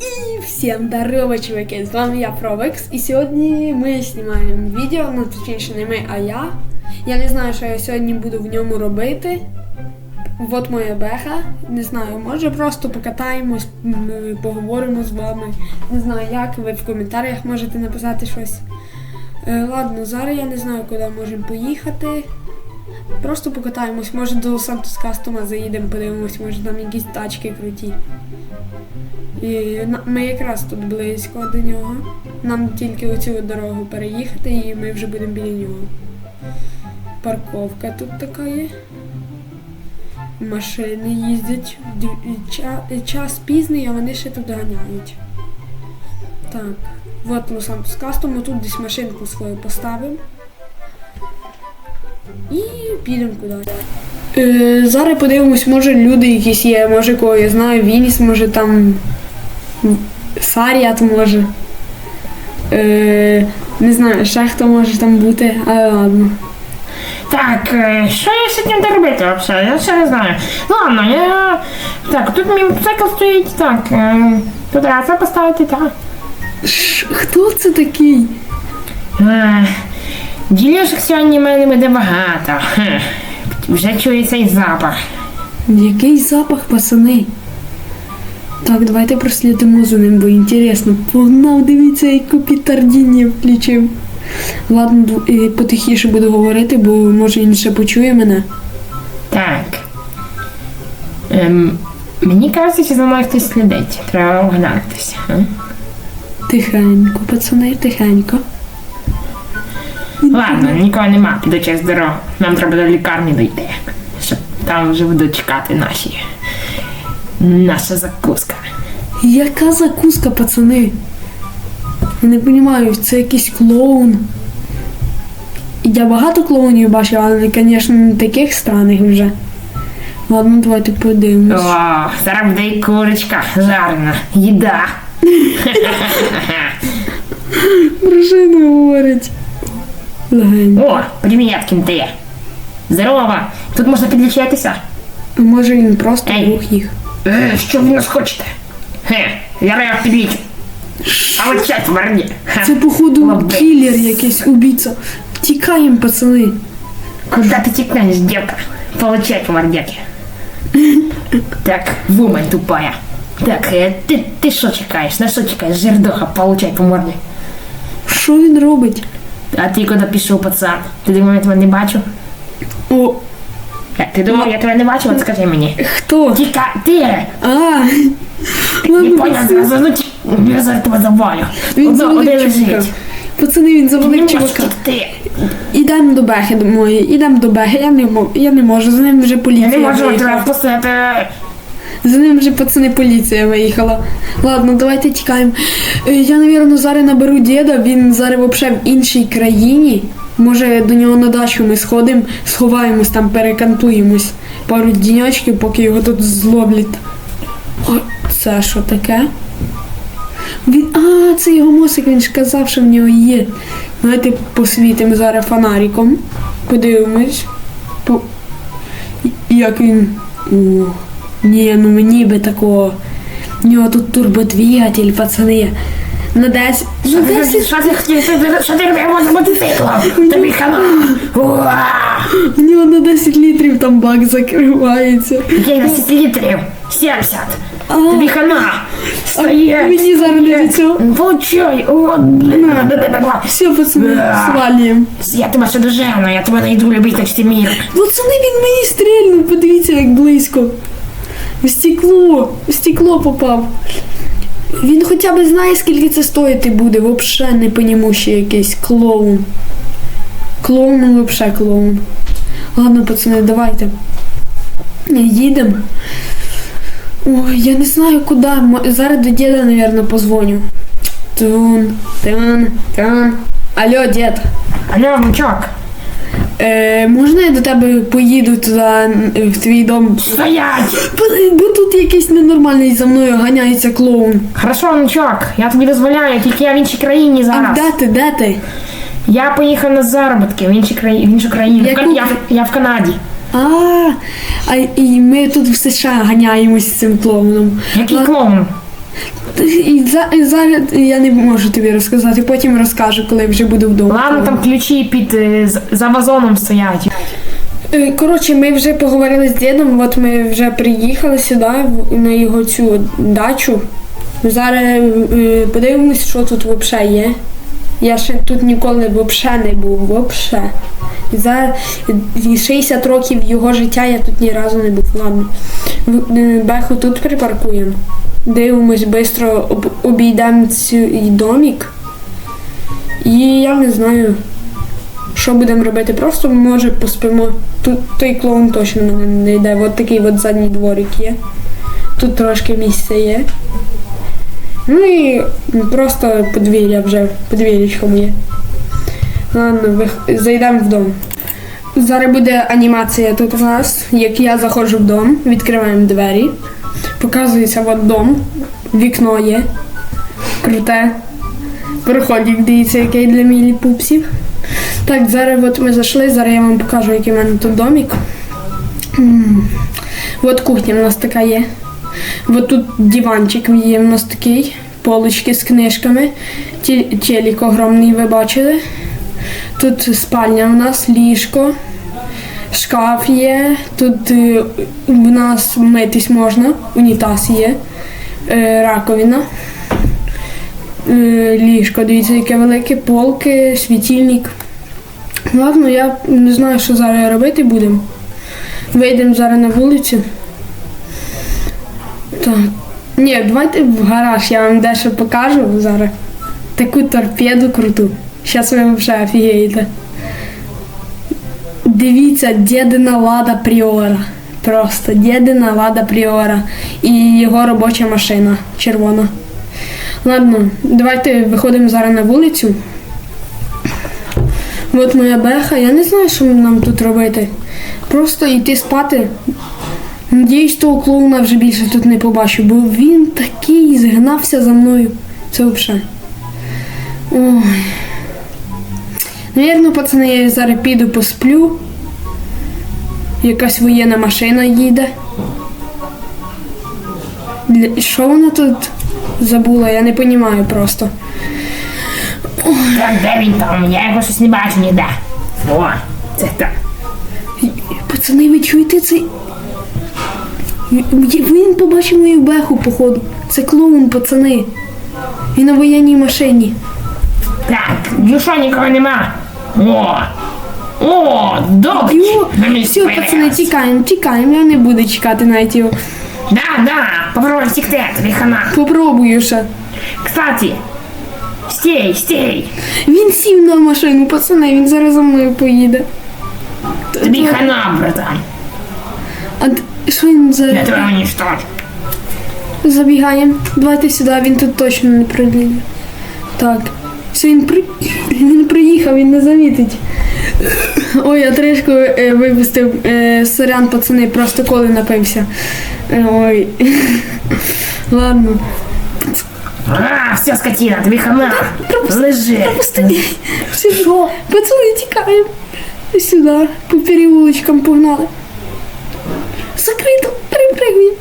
І всім здорово, чуваки! З вами я Провекс, і сьогодні ми знімаємо відео, ну точніше не ми, а я. Я не знаю, що я сьогодні буду в ньому робити. От моя беха. Не знаю, може просто покатаємось, поговоримо з вами. Не знаю як, ви в коментарях можете написати щось. Е, ладно, зараз я не знаю, куди можемо поїхати. Просто покатаємось, може до Сантос Кастома заїдемо, подивимось, може там якісь тачки круті. І ми якраз тут близько до нього. Нам тільки оцю дорогу переїхати і ми вже будемо біля нього. Парковка тут така є. Машини їздять. Час пізний, а вони ще тут ганяють. Так. От Лос-Сантос Кастом, тут десь машинку свою поставимо. І підемо кудись. Е, зараз подивимось, може люди якісь є, може кого я знаю, Вініс, може там Фаріат може. Е, не знаю, ще хто може там бути, але ладно. Так, е, що я сьогодні буду робити взагалі? Я ще не знаю. Ладно, я. Так, тут мій мотоцикл стоїть, так. е, Тут раз поставити, так. Ш, хто це такий? Е, сьогодні в мене буде багато. Хе. Вже чує цей запах. Який запах, пацани? Так, давайте прослідимо за ним, бо інтересно. Погнав, дивіться, яку пітардіння включив. Ладно, е, потихіше буду говорити, бо може він ще почує мене. Так. Ем, мені кажеться, що за мною хтось слідить. Треба оглянутися. а? Тихенько, пацани, тихенько. Ладно, нікого нема, піду через дорогу. Нам треба до лікарні дійти. Щоб там вже будуть чекати наші. Наша закуска. Яка закуска, пацани? Я не розумію, це якийсь клоун. Я багато клоунів бачив, але, звісно, не таких странних вже. Ладно, давайте подивимось. О, зараз буде і курочка жарена. Їда. Дружина говорить. Легенько. О, привіт, ким ти. Здорово. Тут можна підлічитися. Може він просто Ей. друг їх. Е, що ви нас хочете? Хе, я раю підлічу. А от чать варні. Це, походу, Лобе. кілер якийсь убійця. Тікаємо, пацани. Куда ты текнешь, девка? Получай по мордяке. Так, вумань тупая. Так, э, ты, ты что чекаешь? На что чекаешь, жердоха? Получай по морді. Що він робить? А ти куди пішов, пацан? Ти думав, я тебе не бачу? Ти думав, я тебе не бачу? От скажи мені. хто? Тіка, ти! А, Не поняв пацани. зразу, ну ті- я зараз тебе завалю. Він Одно, один завалив чувака. лежить. Пацани, він завалив чувака. Ідемо до Бехи моєї, ідемо до Бехи, я не, мо- я не можу, за ним вже Я поліція не можу виїхала. тебе впустити. За ним вже пацани поліція виїхала. Ладно, давайте тікаємо. Е, Я, напевно, зараз наберу діда, він зараз взагалі в іншій країні. Може до нього на дачу ми сходимо, сховаємось там, перекантуємось пару діньочків, поки його тут зловлять. О, це що таке? Він. А, це його мосик, він ж казав, що в нього є. Давайте посвітимо зараз фонариком. Подивимось. По... Як він. О, ні, ну мені би такого. У нього тут турбодвигатель, пацани. На 10. На 10. Що ти хотів? Що ти робив з мотоциклом? Тобі хана. У нього на 10 літрів там бак закривається. Який 10 літрів? 70. Тобі хана. Стоять. мені зараз не від цього. Получай. Все, пацани, свалюємо. Я тебе ще дожену, я тебе найду любити всі мір. Пацани, він мені стрільнув, подивіться, як близько. В стекло, в стекло попав. Він хоча б знає, скільки це стоїти буде, вообще не понімущий якийсь клоун. Клоун, ну вообще клоун. Ладно, пацани, давайте. Їдемо. Ой, я не знаю куди. Зараз до діда, мабуть, позвоню. Тун, тун, тун. Алло, дід. Алло, внучок. Е, можна я до тебе поїду туди е, в твій дом? Стоять! Бо, бо тут якийсь ненормальний за мною ганяється клоун. Хорошо, внучок, я тобі дозволяю, тільки я в іншій країні А зараз. де ти? Де ти? Я поїхав на заробітки в інші краї... в іншу країну. Яку? Я, в- я в Канаді. А, а і ми тут в США ганяємось з цим клоуном. Який клоун? Зараз я не можу тобі розказати, потім розкажу, коли вже буду вдома. Ладно, там ключі під е, з- за вазоном стоять. Е, Коротше, ми вже поговорили з дідом, от ми вже приїхали сюди, в- на його цю дачу. Зараз е, подивимось, що тут взагалі є. Я ще тут ніколи взагалі не був. І за е, 60 років його життя я тут ні разу не був. Ладно. Е, Беху тут припаркуємо. Дивимось, швидко обійдемо цей домик. І я не знаю. Що будемо робити? Просто може поспимо. Тут той клоун точно мене не йде. От такий от задній дворик є. Тут трошки місця є. Ну і просто подвір'я вже, подвір'ячко моє. Ладно, зайдемо в дом. Зараз буде анімація тут у нас, як я заходжу в дом, відкриваємо двері, показується от дом, вікно є. Круте. Проходик, дивіться, який для мілі пупсів. Так, зараз от ми зайшли, зараз я вам покажу, який в мене тут домик. От кухня в нас така є. От тут диванчик є в нас такий, полочки з книжками. Телек огромний ви бачили. Тут спальня в нас, ліжко, шкаф є. Тут е, в нас митись можна, унітаз є, е, раковина. Е, Ліжко, дивіться, яке велике, полки, світильник. Ладно, я не знаю, що зараз робити будемо. Вийдемо зараз на вулицю. Так. Ні, давайте в гараж, я вам дещо покажу зараз. Таку торпеду круту. Зараз ви взагалі офігієте. Дивіться, дідина лада Пріора. Просто дідина лада Пріора. І його робоча машина червона. Ладно, давайте виходимо зараз на вулицю. От моя беха, я не знаю, що нам тут робити. Просто йти спати. Надіюсь, того клоуна вже більше тут не побачу, бо він такий згнався за мною. Це взагалі. Ой. Навірно, пацани, я зараз піду посплю. Якась воєнна машина їде. Для... Що вона тут забула? Я не розумію просто. Так, де він там? Я його щось не бачу ніде. О, це так. Пацани, ви чуєте цей. Він побачив мою беху, походу. Це клоун, пацани. Він на воєнній машині. Так, ну нікого нема? О! О, добре. Все, пацани, тікаємо, тікаємо. Я не буду чекати навіть його. Да, да, попробуй втекти, тобі хана. Попробую ще. Кстати, стій, стій. Він сів на машину, пацани, він зараз за мною поїде. Тобі хана, братан. А що Я тебе уничтожу. Забігаємо. Давайте сюди, він тут точно не прилізе. Так. Все, він при... він приїхав, він не замітить. Ой, я трішку е, випустив е, сорян, пацани, просто коли напився. Е, ой. Ладно. А, все, скотина, тобі хана. Лежи. Все. Пацани, тікаємо. Сюди, по переулочкам погнали. Закрито, перепригуємо.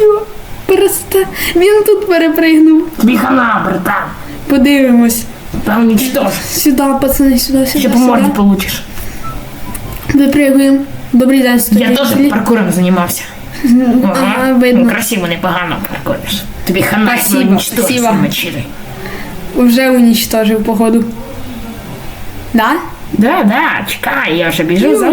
Йо, Просто він тут перепригнув. Тобі хана, братан. Подивимось. Та уничтожу. Сюди, пацани, сюди, сюди. Ще по морді получиш. Випригуємо. Добрий день, Я студент. теж паркуром займався. Ага, Ага, видно. ну, красиво, непогано паркуриш. Тобі хана, Спасибо, спасибо. мочили. Вже унічтожив, походу. Да? Да, да, чекай, я вже біжу за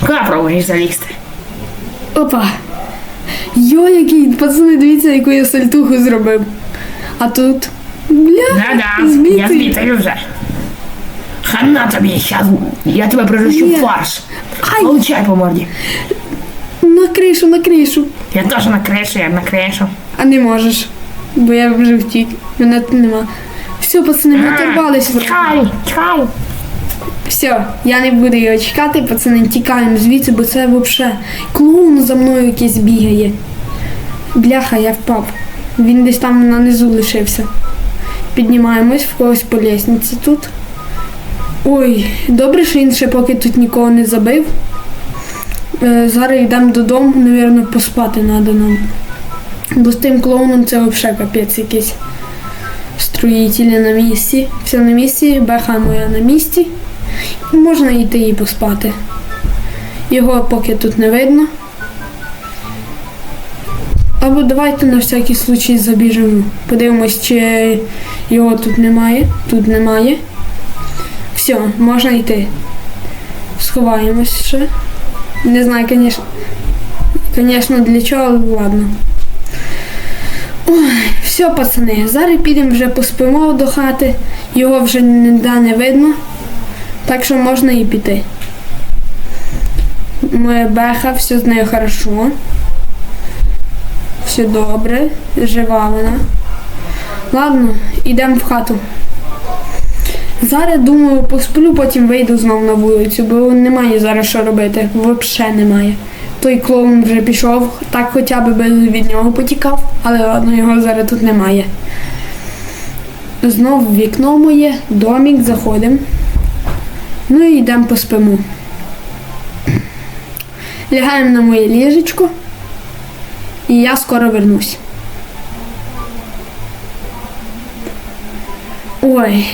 Куди пробуєш залізти? Опа. Йо, який, пацани, дивіться, яку я сальтуху зробив. А тут. Бля, Да, да, я збитий. збитий вже. Хана тобі, щас я тебе превращу Ні. в фарш. Ай. Получай по морді. На кришу, на кришу. Я теж на кришу, я на кришу. А не можеш. Бо я вже втік. Мене тут нема. Все, пацани, ми оторвалися. Чекай, чекай. Все, я не буду його чекати, пацани, тікаємо звідси, бо це взагалі клоун за мною якийсь бігає. Бляха, я впав. Він десь там на низу лишився. Піднімаємось в когось по лісниці тут. Ой, добре, що він ще поки тут нікого не забив. Е, зараз йдемо додому, напевно, поспати треба нам. Бо з тим клоуном це взагалі капець якийсь. Строїтелі на місці. Все на місці, беха моя на місці. Можна йти і поспати. Його поки тут не видно. Або давайте на всякий случай забіжемо. Подивимось, чи його тут немає. Тут немає. Все, можна йти. Сховаємось ще. Не знаю, звісно. Для чого, але ладно. Все, пацани, зараз підемо вже поспимо до хати. Його вже ніде не видно. Так що можна і піти. Моя беха, все з нею хорошо. Все добре, жива вона. Ладно, йдемо в хату. Зараз думаю, посплю, потім вийду знову на вулицю, бо немає зараз що робити. Взагалі немає. Той клоун вже пішов, так хоча б від нього потікав, але ладно, його зараз тут немає. Знов вікно моє, домік, заходимо. Ну і йдемо поспимо. Лягаємо на моє ліжечко. І я скоро вернусь. Ой,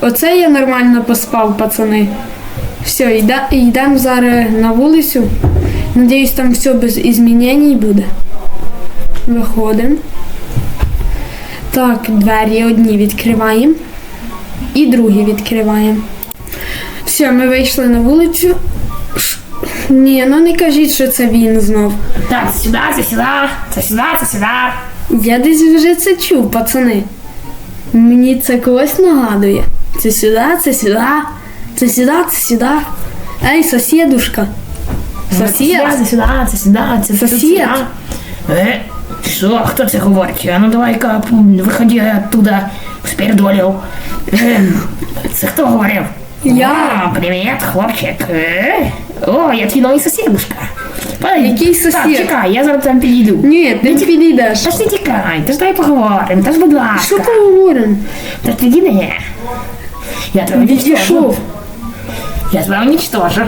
оце я нормально поспав, пацани. Все, йдемо зараз на вулицю. Надіюсь, там все без змінень буде. Виходимо. Так, двері одні відкриваємо. І другі відкриваємо. Все, ми вийшли на вулицю. Ні, ну не кажіть, що це він знов. Так, це сюди, це сюди, це сюди, це сюди. Я десь вже це чув, пацани. Мені це когось нагадує. Це сюди, це сюди, це сюди, це сюди. Ей, сусідушка. Сусід. Це сюди, це сюди, це Сусід. сюди. Е, що, хто це говорить? А ну давай-ка, виходи оттуда, спердолів. Е, це хто говорив? Я. Привет, привіт, хлопчик. Е, О, я твій новий сусідушка. Ой, Який сусід? Так, чекай, я зараз там підійду. Ні, ти не підійдеш. Та ж не тікай, та ж дай поговоримо, та ж будь Що ласка. поговоримо? Та ж підійди. Я тебе. Відійшов. Я тебе уничтожу.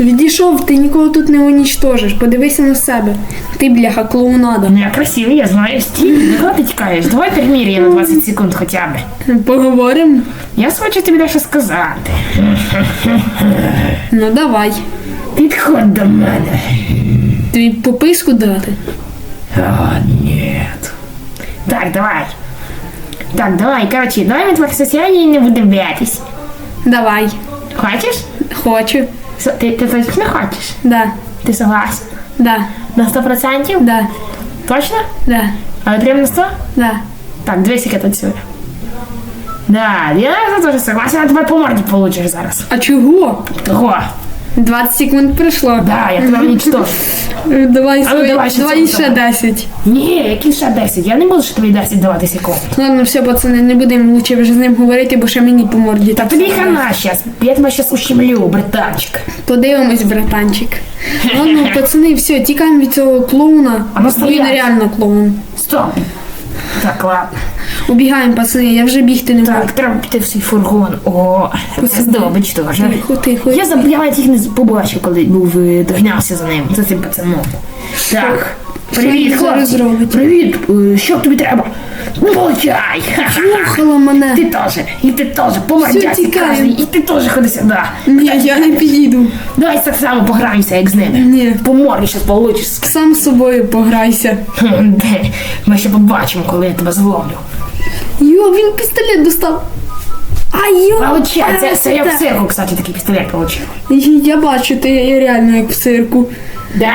Відійшов, ти нікого тут не унічтожиш. Подивися на себе. Ти, бляха, клоунада. Ну, я красивый, я знаю стиль. Ну, куда ты тікаєш? Давай перемір'я на 20 секунд хоча б. Поговоримо? Я хочу тобі дещо сказати. Ну давай. Підходь до мене. Тобі пописку дати. О, ні. Так, давай. Так, давай, короче, давай ми твоїх сусідів не будемо б'ятись. Давай. Хочеш? Хочу. Ти, ти точно хочеш? Да. Ти согласен? Да. На 100%? Да. Точно? Да. Але прям на 100? Да. Так, дві секунди отсюда. Да, я тоже согласен, а тебе по морді получиш зараз. А чого? Того. 20 секунд пройшло. Да, я тебе уничтожу. Е, Давай, свої, давай ще давай цього ще давай. 10. Ні, які ще 10? Я не буду ще тобі 10 давати секунд. Ладно, все, пацани, не будемо лучше вже з ним говорити, бо ще мені по морді. Та тобі хана щас. Я тебе щас ущемлю, братанчик. Подивимось, братанчик. Ладно, пацани, все, тікаємо від цього клоуна. А ну, Бо він стоять. реально клоун. Стоп. Так, ладно. Убігаємо, пацани, я вже бігти не можу. Так, треба піти в свій фургон. О, це здобич теж. Тихо, тихо. Я заб... я навіть їх не побачив, коли був е, доgnався за ним. За цим пацаном. Так. Привіт, хлопці. Привіт. Е, Що тобі треба? Ну, получай. Слухала мене. Ти теж, і ти теж, по мордяці і ти теж ходи сюди. Ні, я не підійду. Давай так само пограємося, як з ними. Ні. По морді щас получиш. Сам з собою пограйся. Де? Ми ще побачимо, коли я тебе зловлю. Йо, він пістолет достав. А йо, Получай, це, це я в цирку, кстати, такий пістолет получив. Я бачу, ти реально як в цирку. Да.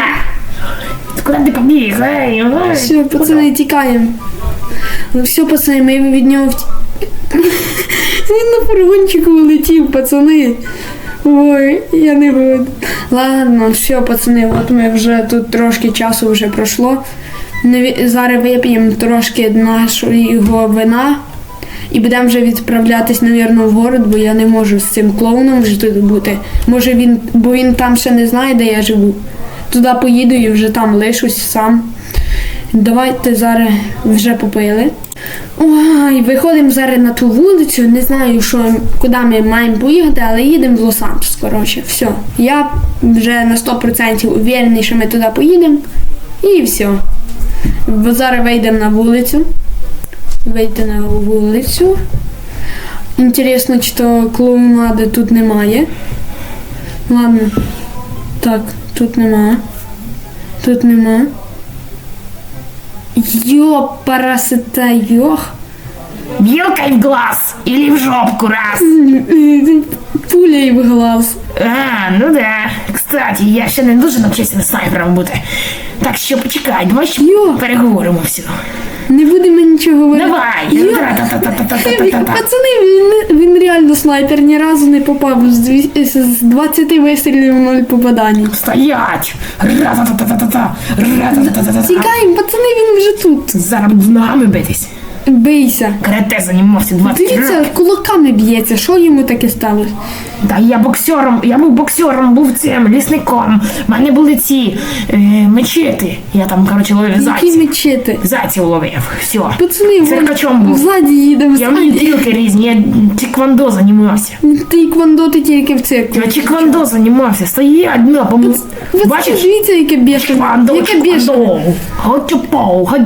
Куди ти побіг? Ей, ей. Все, пацани, тікаємо. Ну все, пацани, ми від нього вті... Він на фургончику улетів, пацани. Ой, я не буду. Ладно, все, пацани, от ми вже тут трошки часу вже пройшло. Зараз вип'ємо трошки нашого вина і будемо вже відправлятись, навірно, в город, бо я не можу з цим клоуном вже тут бути. Може він, бо він там ще не знає, де я живу. Туди поїду і вже там лишусь сам. Давайте зараз вже попили. Ой, виходимо зараз на ту вулицю. Не знаю, що, куди ми маємо поїхати, але їдемо в Лос-Анджелес. Коротше, все. Я вже на 100% уверений, що ми туди поїдемо. І все. Бо Зараз вийдемо на вулицю. Вийти на вулицю. Інтересно, чи то клоунади тут немає. Ладно. Так, тут нема. Тут нема. Йо, парасита, йох. Вилкой в глаз или в жопку раз. Пуля в глаз. А, ну да. Кстати, я ще не дуже навчився снайпером бути. Так що почекай, давай ще переговоримо все. Не будемо коротше говорю. Давай! Пацани, він, він реально снайпер ні разу не попав з, з 20 вистрілів ноль попадань. Стоять! Тікаємо, пацани, він вже тут. Зараз з ногами битись. Бийся. Карате займався 20 Дивіться, кулаками б'ється. Що йому таке сталося? Та я боксером, я був боксером, був цим, лісником. У мене були ці е, мечети. Я там, коротше, ловив Які зайців. мечети? Зайців ловив. Все. Пацани, вон Циркачом був. ззаді їдемо. Я вмію тілки різні, я тіквандо займався. Тейквондо ти тільки в цирку. Я тіквандо займався. Стоять, ну, пом... Бачиш? дивіться, яке бешене. Тіквандо, Яке бешене. тіквандо. Хо-чу-поу, хо-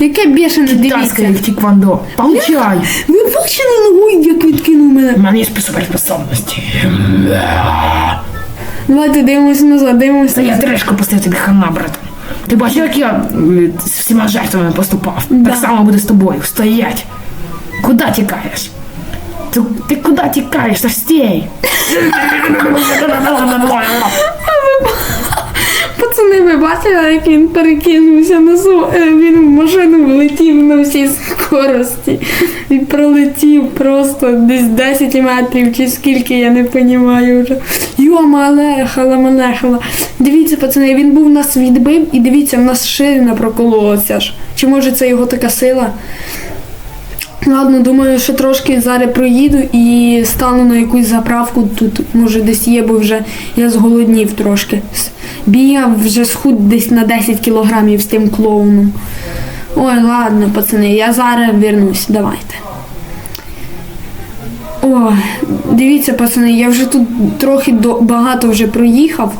Яке Китайське дивіться. тіквандо. Получай. Ви бачили ногою, як відкинув мене? У мене є суперспособності. Давайте дивимося назад, Та дивимося. я трешку поставив тобі хана, брат. Ти бачив, як я е, з всіма жертвами поступав? Да. Так само буде з тобою. Стоять. Куди тікаєш? Ти, ти куди тікаєш? Та стій. Бачили, як він перекинувся на су... е, Він в машину влетів на всій скорості. І пролетів просто десь 10 метрів чи скільки, я не розумію вже. Йома, лехала, малехала. Дивіться, пацани, він був нас відбив і дивіться, в нас ширина прокололася ж. Чи може це його така сила? Ладно, думаю, що трошки зараз проїду і стану на якусь заправку. Тут може десь є, бо вже я зголоднів трошки. Бігав вже схуд десь на 10 кілограмів з тим клоуном. Ой, ладно, пацани, я зараз вернусь, давайте. Ой, дивіться, пацани, я вже тут трохи до, багато вже проїхав.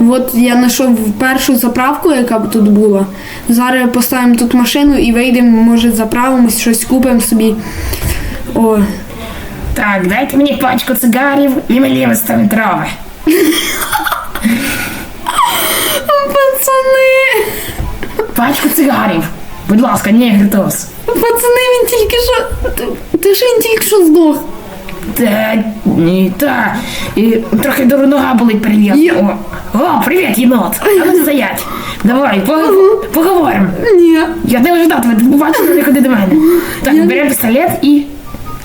От я знайшов першу заправку, яка б тут була. Зараз поставимо тут машину і вийдемо, може, заправимось, щось купимо собі. Ой. Так, дайте мені пачку цигарів і мені 100 метрове. Пацани! Пачку цигарів. Будь ласка, не гритос. Пацани, він тільки що. Ти- ж він тільки що здох. Та, ні, та. І трохи до нога болить привіт. О, о, привіт, єнот. А ну стоять. Давай, пог- поговоримо. Ні. Я не ожидав тебе, ти бачиш, не ходи до мене. Так, беремо пістолет і.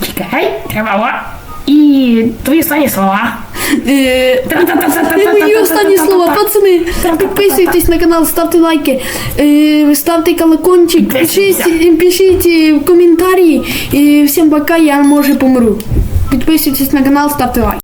Чекай, треба о. І твої останні слова. Е, Мої останні слова, пацани, підписуйтесь на канал, ставте лайки, е, ставте колокольчик, пишіть, пишіть е, коментарі. І всім пока, я може помру. Підписуйтесь на канал, ставте лайк.